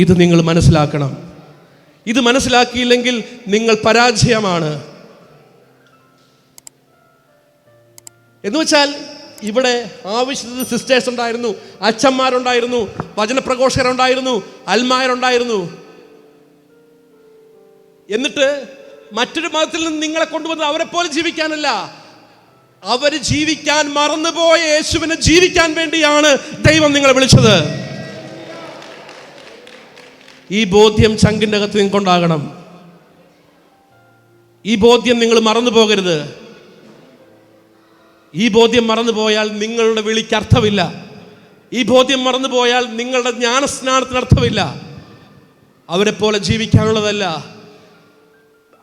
ഇത് നിങ്ങൾ മനസ്സിലാക്കണം. ഇത് മനസ്സിലാക്കിയില്ലെങ്കിൽ നിങ്ങൾ പരാജയമാണ്. എന്ന് വെച്ചാൽ ഇവിടെ ആവശ്യത്തിന് സിസ്റ്റേഴ്സ് ഉണ്ടായിരുന്നു അച്ഛന്മാരുണ്ടായിരുന്നു വചനപ്രഘോഷകരുണ്ടായിരുന്നു അൽമാരുണ്ടായിരുന്നു എന്നിട്ട് മറ്റൊരു മതത്തിൽ നിന്ന് നിങ്ങളെ കൊണ്ടുവന്ന് അവരെ പോലെ ജീവിക്കാനല്ല. അവർ ജീവിക്കാൻ മറന്നുപോയ യേശുവിനെ ജീവിക്കാൻ വേണ്ടിയാണ് ദൈവം നിങ്ങളെ വിളിച്ചത്. ഈ ബോധ്യം ചങ്കിന്റെ അകത്ത് നിങ്ങൾക്കുണ്ടാകണം. ഈ ബോധ്യം നിങ്ങൾ മറന്നു പോകരുത്. ഈ ബോധ്യം മറന്നു പോയാൽ നിങ്ങളുടെ വിളിക്ക് അർത്ഥമില്ല. ഈ ബോധ്യം മറന്നു പോയാൽ നിങ്ങളുടെ ജ്ഞാനസ്നാനത്തിന് അർത്ഥമില്ല. അവരെ പോലെ ജീവിക്കാനുള്ളതല്ല.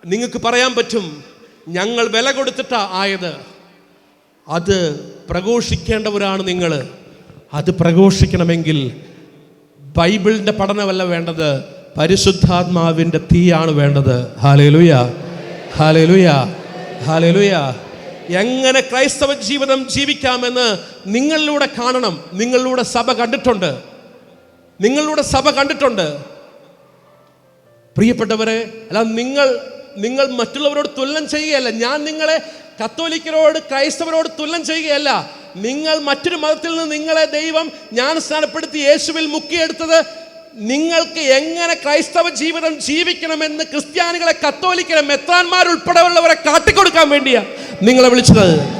നിങ്ങൾക്ക് പറയാൻ പറ്റും ഞങ്ങൾ വില കൊടുത്തിട്ടാ ആയത്. അത് പ്രഘോഷിക്കേണ്ടവരാണ് നിങ്ങൾ. അത് പ്രഘോഷിക്കണമെങ്കിൽ ബൈബിളിന്റെ പഠനമല്ല വേണ്ടത് പരിശുദ്ധാത്മാവിന്റെ തീയാണ് വേണ്ടത്. ഹാലേലുയ ഹാലേലുയ ഹാലേലുയ എങ്ങനെ ക്രൈസ്തവ ജീവിതം ജീവിക്കാമെന്ന് നിങ്ങളിലൂടെ കാണണം. നിങ്ങളിലൂടെ സഭ കണ്ടിട്ടുണ്ട്. നിങ്ങളിലൂടെ സഭ കണ്ടിട്ടുണ്ട്. പ്രിയപ്പെട്ടവരെ അല്ല നിങ്ങൾ നിങ്ങൾ മറ്റുള്ളവരോട് തുലനം ചെയ്യുകയല്ല. ഞാൻ നിങ്ങളെ കത്തോലിക്കരോട് ക്രൈസ്തവരോട് തുലനം ചെയ്യുകയല്ല. നിങ്ങൾ മറ്റൊരു മതത്തിൽ നിന്ന് നിങ്ങളെ ദൈവം ഞാൻ സ്ഥാനപ്പെടുത്തി യേശുവിൽ മുക്കിയെടുത്തത് നിങ്ങൾക്ക് എങ്ങനെ ക്രൈസ്തവ ജീവിതം ജീവിക്കണമെന്ന് ക്രിസ്ത്യാനികളെ കത്തോലിക്കരെ മെത്രാന്മാരുൾപ്പെടെയുള്ളവരെ കാട്ടിക്കൊടുക്കാൻ വേണ്ടിയാണ് നിങ്ങളെ വിളിച്ചത്.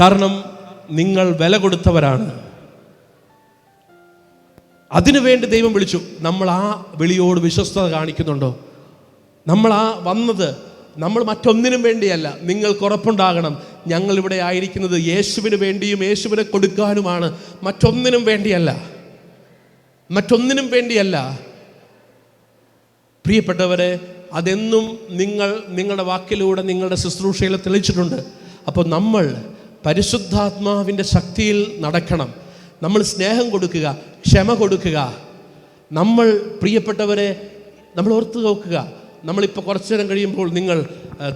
കാരണം നിങ്ങൾ വില കൊടുത്തവരാണ്. അതിനുവേണ്ടി ദൈവം വിളിച്ചു. നമ്മൾ ആ വിളിയോട് വിശ്വസ്തത കാണിക്കുന്നുണ്ടോ? നമ്മൾ ആ വന്നത് നമ്മൾ മറ്റൊന്നിനും വേണ്ടിയല്ല. നിങ്ങൾ ഉറപ്പുണ്ടാകണം. ഞങ്ങൾ ഇവിടെ ആയിരിക്കുന്നത് യേശുവിന് വേണ്ടിയും യേശുവിനെ കൊടുക്കാനുമാണ്. മറ്റൊന്നിനും വേണ്ടിയല്ല. മറ്റൊന്നിനും വേണ്ടിയല്ല. പ്രിയപ്പെട്ടവരെ അതെന്നും നിങ്ങൾ നിങ്ങളുടെ വാക്കിലൂടെ നിങ്ങളുടെ ശുശ്രൂഷയിൽ തെളിയിച്ചിട്ടുണ്ട്. അപ്പോൾ നമ്മൾ പരിശുദ്ധാത്മാവിന്റെ ശക്തിയിൽ നടക്കണം. നമ്മൾ സ്നേഹം കൊടുക്കുക ക്ഷമ കൊടുക്കുക. നമ്മൾ പ്രിയപ്പെട്ടവരെ നമ്മൾ ഓർത്ത് നോക്കുക. നമ്മളിപ്പോൾ കുറച്ചു നേരം കഴിയുമ്പോൾ നിങ്ങൾ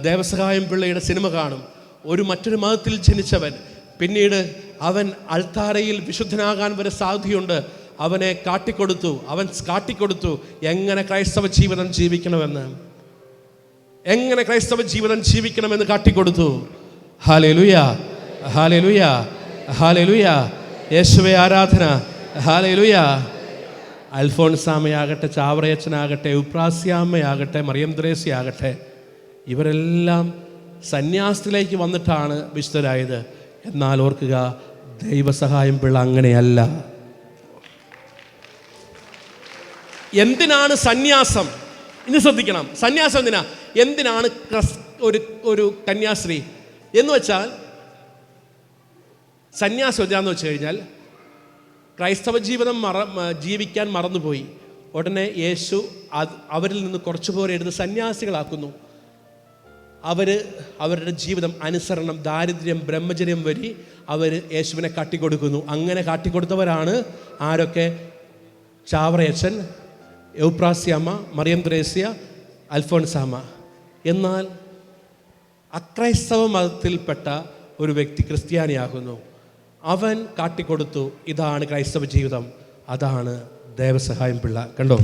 ദേവസഹായം പിള്ളയുടെ സിനിമ കാണും. ഒരു മറ്റൊരു മതത്തിൽ ജനിച്ചവൻ പിന്നീട് അവൻ അൾത്താരയിൽ വിശുദ്ധനാകാൻ വരെ സാധ്യതയുണ്ട്. അവനെ കാട്ടിക്കൊടുത്തു അവൻ കാട്ടിക്കൊടുത്തു എങ്ങനെ ക്രൈസ്തവ ജീവിതം ജീവിക്കണമെന്ന്. എങ്ങനെ ക്രൈസ്തവ ജീവിതം ജീവിക്കണമെന്ന് കാട്ടിക്കൊടുത്തു. ഹാലേലുയ ഹാലേലുയ ഹാലേലുയ. യേശുവെ ആരാധന ഹാലേലുയ. അൽഫോൺസാമയാകട്ടെ ചാവറയച്ചനാകട്ടെ ഉപ്രാസ്യാമ്മയാകട്ടെ മറിയം ദ്രേസിയാകട്ടെ ഇവരെല്ലാം സന്യാസത്തിലേക്ക് വന്നിട്ടാണ് വിശുദ്ധരായത്. എന്നാൽ ഓർക്കുക ദൈവസഹായം പിള്ള അങ്ങനെയല്ല. എന്തിനാണ് സന്യാസം? ഇനി ശ്രദ്ധിക്കണം. സന്യാസം എന്തിനാ? എന്തിനാണ് ഒരു ഒരു കന്യാസ്ത്രീ? എന്ന് വെച്ചാൽ സന്യാസം എന്താന്ന് വെച്ച് കഴിഞ്ഞാൽ ക്രൈസ്തവ ജീവിതം മറ ജീവിക്കാൻ മറന്നുപോയി. ഉടനെ യേശു അവരിൽ നിന്ന് കുറച്ചു പേരെ എടുത്ത് സന്യാസികളാക്കുന്നു. അവർ അവരുടെ ജീവിതം അനുസരണം ദാരിദ്ര്യം ബ്രഹ്മചര്യം വരി അവർ യേശുവിനെ കാട്ടിക്കൊടുക്കുന്നു. അങ്ങനെ കാട്ടിക്കൊടുത്തവരാണ് ആരൊക്കെ? ചാവറയച്ചൻ യൗപ്രാസ്യാമ്മ മറിയം ത്രേസ്യ അൽഫോൺസാമ്മ. എന്നാൽ അക്രൈസ്തവ മതത്തിൽപ്പെട്ട ഒരു വ്യക്തി ക്രിസ്ത്യാനിയാകുന്നു. അവൻ കാട്ടിക്കൊടുത്തു ഇതാണ് ക്രൈസ്തവ ജീവിതം. അതാണ് ദേവസഹായം പിള്ള. കണ്ടോ?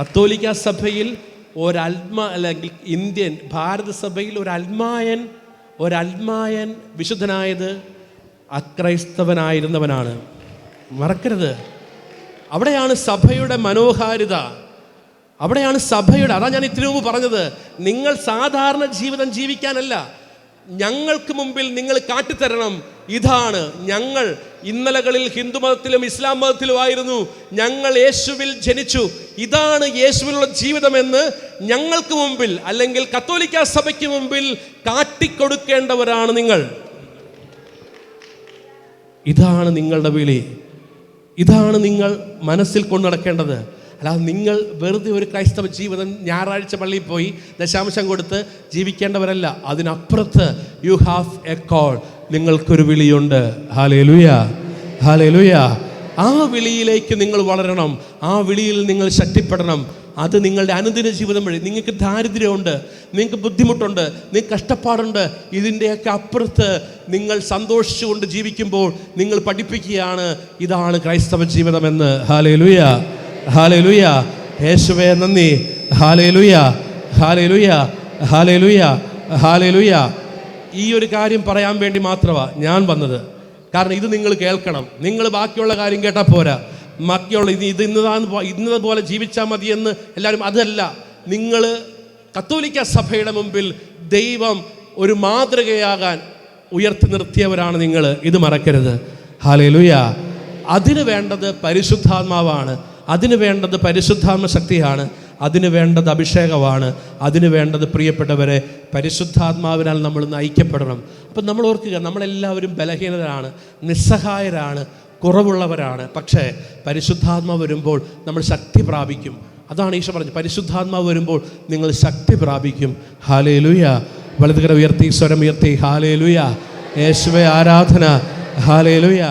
കത്തോലിക്ക സഭയിൽ ഒരൽമ അല്ലെങ്കിൽ ഇന്ത്യൻ ഭാരത സഭയിൽ ഒരു അൽമായൻ ഒരൽമായൻ വിശുദ്ധനായത് അക്രൈസ്തവനായിരുന്നവനാണ്. മറക്കരുത്. അവിടെയാണ് സഭയുടെ മനോഹാരിത. അവിടെയാണ് സഭയുടെ അതാ ഞാൻ ഇത്തിരി മുമ്പ് പറഞ്ഞത് നിങ്ങൾ സാധാരണ ജീവിതം ജീവിക്കാനല്ല ഞങ്ങൾക്ക് മുമ്പിൽ നിങ്ങൾ കാട്ടിത്തരണം. ഇതാണ് ഞങ്ങൾ. ഇന്നലകളിൽ ഹിന്ദു മതത്തിലും ഇസ്ലാം മതത്തിലുമായിരുന്നു ഞങ്ങൾ യേശുവിൽ ജനിച്ചു. ഇതാണ് യേശുവിനുള്ള ജീവിതമെന്ന് ഞങ്ങൾക്ക് മുമ്പിൽ അല്ലെങ്കിൽ കത്തോലിക്ക സഭയ്ക്ക് മുമ്പിൽ കാട്ടിക്കൊടുക്കേണ്ടവരാണ് നിങ്ങൾ. ഇതാണ് നിങ്ങളുടെ വിളി. ഇതാണ് നിങ്ങൾ മനസ്സിൽ കൊണ്ടു നടക്കേണ്ടത്. അല്ലാതെ നിങ്ങൾ വെറുതെ ഒരു ക്രൈസ്തവ ജീവിതം ഞായറാഴ്ച പള്ളിയിൽ പോയി ദശാംശം കൊടുത്ത് ജീവിക്കേണ്ടവരല്ല. അതിനപ്പുറത്ത് യു ഹാവ് എ കോൾ നിങ്ങൾക്കൊരു വിളിയുണ്ട്. ഹാലേ ലുയ ഹാലേ ലുയ ആ വിളിയിലേക്ക് നിങ്ങൾ വളരണം. ആ വിളിയിൽ നിങ്ങൾ ശക്തിപ്പെടണം. അത് നിങ്ങളുടെ അനുദിന ജീവിതം വഴി. നിങ്ങൾക്ക് ദാരിദ്ര്യമുണ്ട്. നിങ്ങൾക്ക് ബുദ്ധിമുട്ടുണ്ട്. നിങ്ങൾക്ക് കഷ്ടപ്പാടുണ്ട്. ഇതിന്റെയൊക്കെ അപ്പുറത്ത് നിങ്ങൾ സന്തോഷിച്ചുകൊണ്ട് ജീവിക്കുമ്പോൾ നിങ്ങൾ പഠിപ്പിക്കുകയാണ്. ഇതാണ് ക്രൈസ്തവ ജീവിതമെന്ന്. ഹാലേ ലുയ ഹാലേ ലുയ യേശുവേ നന്ദി. ഹാലേ ലുയ ഹാലേ ലുയ ഹാലേ ലുയ ഹാലേ ലുയ ഈ ഒരു കാര്യം പറയാൻ വേണ്ടി മാത്രമാണ് ഞാൻ വന്നത്. കാരണം ഇത് നിങ്ങൾ കേൾക്കണം. നിങ്ങൾ ബാക്കിയുള്ള കാര്യം കേട്ടാൽ പോരാ. ബാക്കിയുള്ള ഇത് ഇത് ഇന്നതാണ് ഇന്നതുപോലെ ജീവിച്ചാൽ മതിയെന്ന് എല്ലാവരും അതല്ല. നിങ്ങൾ കത്തോലിക്ക സഭയുടെ മുമ്പിൽ ദൈവം ഒരു മാതൃകയാകാൻ ഉയർത്തി നിർത്തിയവരാണ് നിങ്ങൾ. ഇത് മറക്കരുത്. ഹാലേലുയ. അതിന് വേണ്ടത് പരിശുദ്ധാത്മാവാണ്. അതിന് വേണ്ടത് പരിശുദ്ധാത്മ ശക്തിയാണ് അതിന് വേണ്ടത് അഭിഷേകമാണ് അതിന് വേണ്ടത് പ്രിയപ്പെട്ടവരെ പരിശുദ്ധാത്മാവിനാൽ നമ്മൾ നയിക്കപ്പെടണം അപ്പം നമ്മൾ ഓർക്കുക നമ്മളെല്ലാവരും ബലഹീനരാണ് നിസ്സഹായരാണ് കുറവുള്ളവരാണ്. പക്ഷേ പരിശുദ്ധാത്മാവ് വരുമ്പോൾ നമ്മൾ ശക്തി പ്രാപിക്കും. അതാണ് ഈശോ പറഞ്ഞത്. പരിശുദ്ധാത്മാവ് വരുമ്പോൾ നിങ്ങൾ ശക്തി പ്രാപിക്കും. ഹാലേ ലുയ വലതുകര ഉയർത്തി സ്വരം ഉയർത്തി. ഹാലേ ലുയ യേശുവെ ആരാധന. ഹാലേ ലുയ